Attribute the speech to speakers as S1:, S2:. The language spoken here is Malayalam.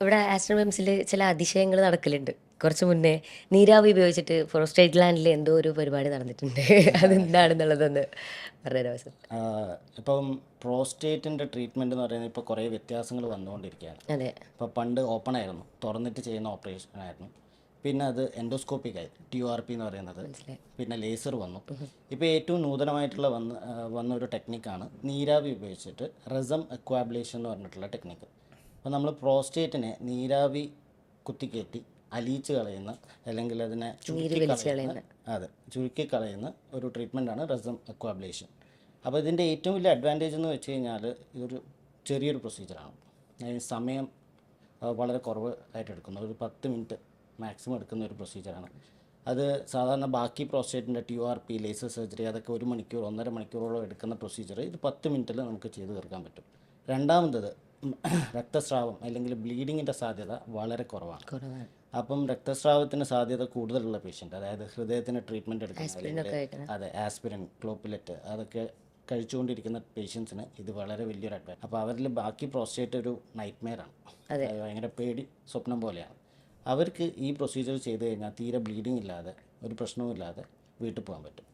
S1: ഇവിടെ ആസ്ട്രോമിംസിൽ ചില അതിശയങ്ങൾ നടക്കലുണ്ട്. കുറച്ച് മുന്നേ നീരാവി ഉപയോഗിച്ചിട്ട് ഫോറസ്റ്റേറ്റ് ലാൻഡിൽ എന്തോ ഒരു പരിപാടി നടന്നിട്ടുണ്ട്. അതെന്താണെന്നുള്ളതൊന്ന്
S2: ആഹ് ഇപ്പം പ്രോസ്റ്റേറ്റിന്റെ ട്രീറ്റ്മെന്റ് എന്ന് പറയുന്നത് ഇപ്പോൾ കുറേ വ്യത്യാസങ്ങൾ വന്നുകൊണ്ടിരിക്കുകയാണ്.
S1: അതെ.
S2: ഇപ്പോൾ പണ്ട് ഓപ്പൺ ആയിരുന്നു. തുറന്നിട്ട് ചെയ്യുന്ന ഓപ്പറേഷൻ ആയിരുന്നു. പിന്നെ അത് എൻഡോസ്കോപ്പിക് ആയി. ടി ആർ പി എന്ന് പറയുന്നത്. പിന്നെ ലേസർ വന്നു. ഇപ്പോൾ ഏറ്റവും നൂതനമായിട്ടുള്ള വന്ന വന്ന ഒരു ടെക്നിക്കാണ് നീരാവി ഉപയോഗിച്ചിട്ട് റിസം എക്വാബ്ലേഷൻ എന്ന് പറഞ്ഞിട്ടുള്ള ടെക്നിക്ക് അപ്പോൾ നമ്മൾ പ്രോസ്റ്റേറ്റിനെ നീരാവി കുത്തിക്കയറ്റി അലിയിച്ച് കളയുന്ന അല്ലെങ്കിൽ അതിനെ ചുരുക്കിക്കളയുന്ന അതെ ചുരുക്കി കളയുന്ന ഒരു ട്രീറ്റ്മെന്റാണ് റെസം അക്വാബ്ലേഷൻ. അപ്പോൾ ഇതിന്റെ ഏറ്റവും വലിയ അഡ്വാന്റേജ് എന്ന് വെച്ച് കഴിഞ്ഞാൽ ഇതൊരു ചെറിയൊരു പ്രൊസീജിയറാണ് അതിന് സമയം വളരെ കുറവ് ആയിട്ട് എടുക്കുന്നു. ഒരു പത്ത് മിനിറ്റ് മാക്സിമം എടുക്കുന്ന ഒരു പ്രൊസീജിയറാണ് അത് സാധാരണ ബാക്കി പ്രോസ്റ്റേറ്റിന്റെ T O R P laser surgery അതൊക്കെ ഒരു മണിക്കൂർ ഒന്നര മണിക്കൂറോളം എടുക്കുന്ന പ്രൊസീജിയർ ഇത് പത്ത് മിനിറ്റിൽ നമുക്ക് ചെയ്ത് തീർക്കാൻ പറ്റും. രണ്ടാമത്തത് രക്തസ്രാവം അല്ലെങ്കിൽ ബ്ലീഡിങ്ങിന്റെ സാധ്യത വളരെ കുറവാണ്.
S1: കുറവാണ്.
S2: അപ്പം രക്തസ്രാവത്തിന് സാധ്യത കൂടുതലുള്ള പേഷ്യന്റ് അതായത് ഹൃദയത്തിന് ട്രീറ്റ്മെന്റ് എടുക്കുന്ന. അതെ ആസ്പിരിൻ ക്ലോപ്പിലെറ്റ് അതൊക്കെ കഴിച്ചുകൊണ്ടിരിക്കുന്ന പേഷ്യൻസിന് ഇത് വളരെ വലിയൊരു അഡ്വാൻസ് അപ്പോൾ അവരിൽ ബാക്കി പ്രോസ്റ്റേറ്റ് ഒരു നൈറ്റ് മെയറാണ് ഭയങ്കര പേടി സ്വപ്നം പോലെയാണ്. അവർക്ക് ഈ പ്രൊസീജിയർ ചെയ്ത് കഴിഞ്ഞാൽ തീരെ ബ്ലീഡിംഗ് ഇല്ലാതെ ഒരു പ്രശ്നവും ഇല്ലാതെ വീട്ടിൽ പോകാൻ പറ്റും.